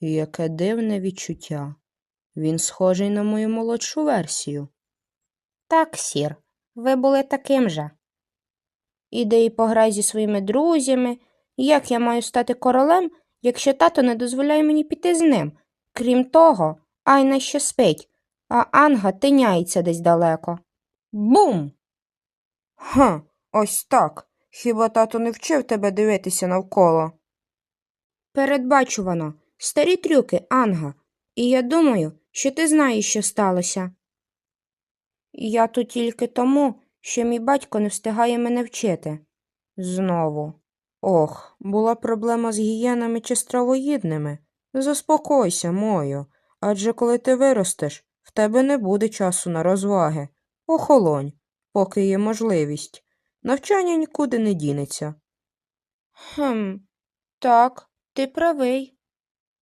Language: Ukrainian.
Яке дивне відчуття. Він схожий на мою молодшу версію. Так, сір, ви були таким же. Іди і пограй зі своїми друзями. Як я маю стати королем, якщо тато не дозволяє мені піти з ним? Крім того, Айна ще спить, а Анга тиняється десь далеко. Бум! Ха, ось так. Хіба тато не вчив тебе дивитися навколо? Передбачувано, старі трюки, Анга, і я думаю, що ти знаєш, що сталося. Я тут тільки тому, що мій батько не встигає мене вчити. Знову. Ох, була проблема з гієнами чи стравоїдними. Заспокойся, мою, адже коли ти виростеш, в тебе не буде часу на розваги. Охолонь, поки є можливість. Навчання нікуди не дінеться. Хм, так, ти правий.